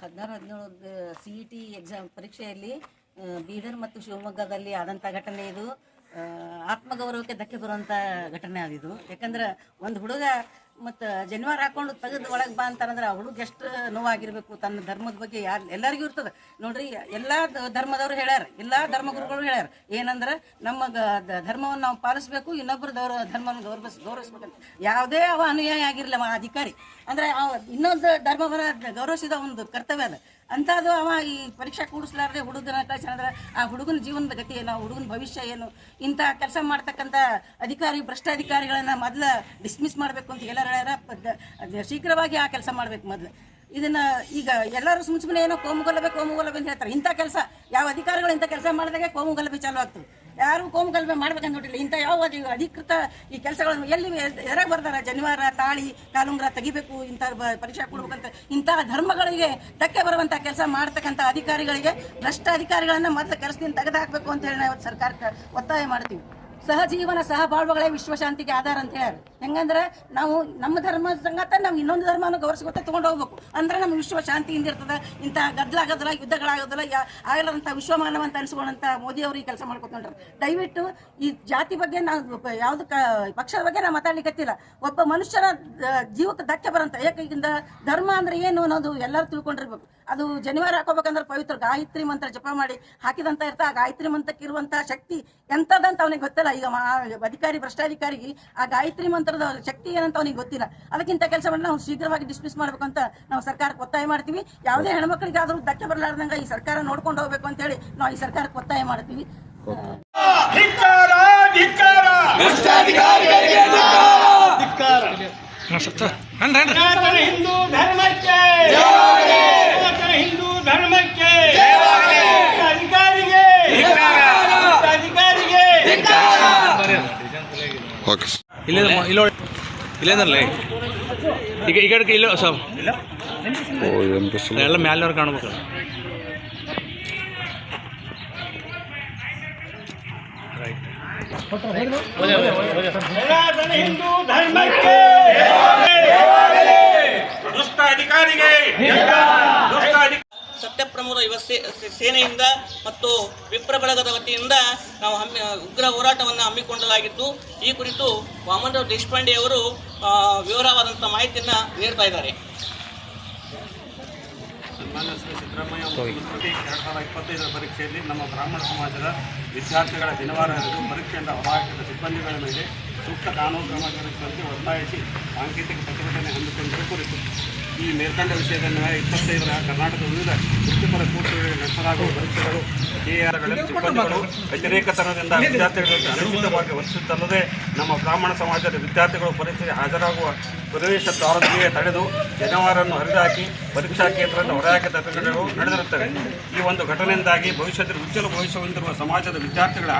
ಹದಿನಾರು ಹದಿನೇಳು C E T exam ಪರೀಕ್ಷೆಯಲ್ಲಿ ಬೀದರ್ ಮತ್ತು ಶಿವಮೊಗ್ಗದಲ್ಲಿ ಆದಂಥ ಘಟನೆ ಇದು. ಆತ್ಮಗೌರವಕ್ಕೆ ಧಕ್ಕೆ ಬರುವಂಥ ಘಟನೆ ಅದಿದು ಯಾಕಂದ್ರೆ ಒಂದು ಹುಡುಗ ಮತ್ತು ಜನಿವಾರ ಹಾಕೊಂಡು ತೆಗೆದು ಒಳಗೆ ಬಾ ಅಂತಾರಂದ್ರೆ ಆ ಹುಡುಗ ಎಷ್ಟು ನೋವಾಗಿರಬೇಕು, ತನ್ನ ಧರ್ಮದ ಬಗ್ಗೆ ಯಾರು, ಎಲ್ಲರಿಗೂ ಇರ್ತದೆ. ನೋಡ್ರಿ, ಎಲ್ಲ ಧರ್ಮದವರು ಹೇಳ್ಯಾರ, ಎಲ್ಲ ಧರ್ಮಗುರುಗಳು ಹೇಳ್ಯಾರ. ಏನಂದ್ರೆ ನಮ್ಮ ಧರ್ಮವನ್ನು ನಾವು ಪಾಲಿಸ್ಬೇಕು ಇನ್ನೊಬ್ಬರು ದೌರ, ಧರ್ಮವನ್ನು ಗೌರವಿಸ್, ಗೌರವಿಸ್ಬೇಕಂತ. ಯಾವುದೇ ಅವ ಅನುಯಾಯಿ ಆಗಿರಲಿಲ್ಲ ಅಧಿಕಾರಿ. ಅಂದ್ರೆ ಇನ್ನೊಂದು ಧರ್ಮವನ್ನ ಗೌರವಿಸಿದ ಒಂದು ಕರ್ತವ್ಯ ಅದ. ಅಂಥದ್ದು ಅವ ಈ ಪರೀಕ್ಷೆ ಕೂಡಿಸ್ಲಾರ್ದೆ ಹುಡುಗನ ಕಳ್ಸಂದ್ರೆ ಆ ಹುಡುಗನ ಜೀವನದ ಗತಿ ಏನು, ಆ ಹುಡುಗನ ಭವಿಷ್ಯ ಏನು? ಇಂಥ ಕೆಲಸ ಮಾಡ್ತಕ್ಕಂಥ ಅಧಿಕಾರಿ, ಭ್ರಷ್ಟಾಧಿಕಾರಿಗಳನ್ನು ಮೊದಲು ಡಿಸ್ಮಿಸ್ ಮಾಡಬೇಕು ಅಂತ ಎಲ್ಲರೂ ಹೇಳ್ಯಾರ. ಶೀಘ್ರವಾಗಿ ಆ ಕೆಲಸ ಮಾಡ್ಬೇಕು ಮೊದಲು. ಇದನ್ನ ಈಗ ಎಲ್ಲರೂ ಸುಮ್ ಸುಮ್ಮನೆ ಏನೋ ಕೋಮುಗಲಭೆ ಕೋಮುಗಲಭೆ ಅಂತ ಹೇಳ್ತಾರೆ. ಇಂಥ ಕೆಲಸ, ಯಾವ ಅಧಿಕಾರಿಗಳು ಇಂಥ ಕೆಲಸ ಮಾಡಿದಾಗ ಕೋಮುಗಲಭೆ ಚಾಲು ಆಗ್ತದೆ. ಯಾರು ಕೋಮುಗಲಭೆ ಮಾಡ್ಬೇಕಂತ ನೋಡಿಲ್ಲ ಇಂಥ ಯಾವ ಅಧಿ- ಅಧಿಕೃತ ಈ ಕೆಲಸಗಳನ್ನು ಎಲ್ಲಿ ಎರಗ ಬರ್ತಾರೆ ಜನಿವಾರ, ತಾಳಿ, ಕಾಲುಂಗ್ರ ತೆಗಿಬೇಕು, ಇಂಥ ಪರೀಕ್ಷೆ ಕೊಡ್ಬೇಕಂತ ಇಂತಹ ಧರ್ಮಗಳಿಗೆ ಧಕ್ಕೆ ಬರುವಂಥ ಕೆಲಸ ಮಾಡ್ತಕ್ಕಂಥ ಅಧಿಕಾರಿಗಳಿಗೆ ಭ್ರಷ್ಟ ಅಧಿಕಾರಿಗಳನ್ನ ಮೊದಲು ಕೆಲಸದಿಂದ ತೆಗೆದುಹಾಕಬೇಕು ಅಂತ ಹೇಳಿ ನಾವು ಇವತ್ತು ಸರ್ಕಾರಕ್ಕೆ ಒತ್ತಾಯ ಮಾಡ್ತೀವಿ. ಸಹಜೀವನ ಸಹಬಾಳ್ವೆಗಳೇ ವಿಶ್ವಶಾಂತಿಗೆ ಆಧಾರ ಅಂತ ಹೇಳಿ. ಹೆಂಗಂದ್ರೆ ನಾವು ನಮ್ಮ ಧರ್ಮ ಸಂಗತ ನಾವು ಇನ್ನೊಂದು ಧರ್ಮನ ಗೌರವಿಸ್ಕೊತ ತಗೊಂಡು ಹೋಗ್ಬೇಕು. ಅಂದ್ರೆ ನಮ್ಮ ವಿಶ್ವ ಶಾಂತಿಯಿಂದ ಇರ್ತದೆ. ಇಂಥ ಗದ್ದಲ ಆಗೋದಿಲ್ಲ ಯುದ್ಧಗಳಾಗೋದಿಲ್ಲ ಆಗಲಾರಂಥ ವಿಶ್ವಮಾನವ ಅಂತ ಅನ್ಸ್ಕೊಂಡಂತ ಮೋದಿ ಅವರು ಈ ಕೆಲಸ ಮಾಡ್ಕೊತೊಂಡ್ರು ದಯವಿಟ್ಟು ಈ ಜಾತಿ ಬಗ್ಗೆ ನಾವು ಯಾವುದು ಪಕ್ಷದ ಬಗ್ಗೆ ನಾವು ಮಾತಾಡ್ಲಿಕ್ಕತ್ತಿಲ್ಲ. ಒಬ್ಬ ಮನುಷ್ಯನ ಜೀವಕ್ಕೆ ಧಕ್ಕೆ ಬರಂತ ಈಗಿಂದ ಧರ್ಮ ಅಂದ್ರೆ ಏನು ಅನ್ನೋದು ಎಲ್ಲರೂ ತಿಳ್ಕೊಂಡಿರ್ಬೇಕು. ಅದು ಜನಿವಾರ ಹಾಕೋಬೇಕಂದ್ರೆ ಪವಿತ್ರ ಗಾಯತ್ರಿ ಮಂತ್ರ ಜಪ ಮಾಡಿ ಹಾಕಿದಂತ ಇರ್ತಾ ಆ ಗಾಯತ್ರಿ ಮಂತ್ರಕ್ಕೆ ಇರುವಂತಹ ಶಕ್ತಿ ಎಂತದಂತ ಅವನಿಗೆ ಗೊತ್ತಿಲ್ಲ. ಈಗ ಅಧಿಕಾರಿ ಭ್ರಷ್ಟಾಧಿಕಾರಿಗೆ ಆ ಗಾಯತ್ರಿ ಮಂತ್ರದ ಶಕ್ತಿ ಏನಂತ ಅವನಿಗೆ ಗೊತ್ತಿಲ್ಲ. ಅದಕ್ಕಿಂತ ಕೆಲಸ ಮಾಡಿ ನಾವು ಶೀಘ್ರವಾಗಿ ಡಿಸ್ಮಿಸ್ ಮಾಡ್ಬೇಕು ಅಂತ ನಾವು ಸರ್ಕಾರಕ್ಕೆ ಒತ್ತಾಯ ಮಾಡ್ತೀವಿ. ಯಾವುದೇ ಹೆಣ್ಮಕ್ಳಿಗಾದ್ರೂ ಧಕ್ಕೆ ಬರಲಾರ್ದಂಗ ಈ ಸರ್ಕಾರ ನೋಡ್ಕೊಂಡು ಹೋಗ್ಬೇಕು ಅಂತ ಹೇಳಿ ನಾವು ಈ ಸರ್ಕಾರಕ್ಕೆ ಒತ್ತಾಯ ಮಾಡ್ತೀವಿ. ಹಿಂದೂ ಧರ್ಮಕ್ಕೆ ಸನಾತನ ಹಿಂದೂ ಧರ್ಮಕ್ಕೆ ಅಧಿಕಾರಿಗೆ ಅಧಿಕಾರಿಗೆ ಓಕೆ ಇಲ್ಲ ಇಲ್ಲೇ ಇಲ್ಲ ಇಲ್ಲೇನಲ್ಲ ಈಗ? ಈ ಕಡೆಗೆ ಇಲ್ಲ ಸರ್. ಎಲ್ಲ ಮ್ಯಾಲಿನವ್ರು ಕಾಣ್ಬೇಕು. ಹಿಂದೂ ಧರ್ಮಕ್ಕೆ ದುಷ್ಟ ಅಧಿಕಾರಿಗೆ ಸೇನೆಯಿಂದ ಮತ್ತು ವಿಪ್ರ ಬಳಗದ ವತಿಯಿಂದ ನಾವು ಹಮ್ಮಿ ಉಗ್ರ ಹೋರಾಟವನ್ನು ಹಮ್ಮಿಕೊಳ್ಳಲಾಗಿದ್ದು ಈ ಕುರಿತು ವಾಮನರಾವ್ ದೇಶಪಾಂಡೆ ಅವರು ಆ, ವಿವರವಾದಂಥ ಮಾಹಿತಿಯನ್ನು ನೀಡ್ತಾ ಇದ್ದಾರೆ. ಇಪ್ಪತ್ತೈದರ ಪರೀಕ್ಷೆಯಲ್ಲಿ ನಮ್ಮ ಬ್ರಾಹ್ಮಣ ಸಮಾಜದ ವಿದ್ಯಾರ್ಥಿಗಳ ದಿನವಾರ ಪರೀಕ್ಷೆಯಿಂದ ಹೊರಹಾಕಿದ ಸಿಬ್ಬಂದಿಗಳ ಮೇಲೆ ಸೂಕ್ತ ಕಾನೂನು ಕ್ರಮ ಜರುಗಿಸುವಂತೆ ಒತ್ತಾಯಿಸಿ ಸಾಂಕೇತಿಕ ಪ್ರತಿಭಟನೆ ಹಮ್ಮಿಕೊಂಡಿರುವ ಕುರಿತು ಈ ಮೇಲ್ಕಂಡ ವಿಷಯದ ನ್ಯಾಯ ಇಪ್ಪತ್ತೈದರ ಕರ್ನಾಟಕ ವಿವಿಧ ವೃತ್ತಿಪರ ಕೋರ್ಸುಗಳಿಗೆ ನಡೆಸಲಾಗುವ ಪರೀಕ್ಷೆಗಳು ಕೆಆರ್ಗಳಲ್ಲಿ ಸಿಬ್ಬಂದಿಗಳು ವ್ಯತಿರೇಕತನದಿಂದ ವಿದ್ಯಾರ್ಥಿಗಳಿಗೆ ಅನುಚಿತವಾಗಿ ವರ್ತಿಸುತ್ತಲ್ಲದೆ ನಮ್ಮ ಬ್ರಾಹ್ಮಣ ಸಮಾಜದ ವಿದ್ಯಾರ್ಥಿಗಳು ಪರೀಕ್ಷೆಗೆ ಹಾಜರಾಗುವ ಪ್ರವೇಶ ದ್ವಾರದಲ್ಲಿಯೇ ತಡೆದು ಜನವಾರನ್ನು ಹರಿದಾಕಿ ಪರೀಕ್ಷಾ ಕೇಂದ್ರವನ್ನು ಹೊರಹಾಕಿದ ಘಟನೆಗಳು ನಡೆದಿರುತ್ತವೆ. ಈ ಒಂದು ಘಟನೆಯಿಂದಾಗಿ ಭವಿಷ್ಯದಲ್ಲಿ ಉಜ್ವಲ ಭವಿಷ್ಯ ಹೊಂದಿರುವ ಸಮಾಜದ ವಿದ್ಯಾರ್ಥಿಗಳ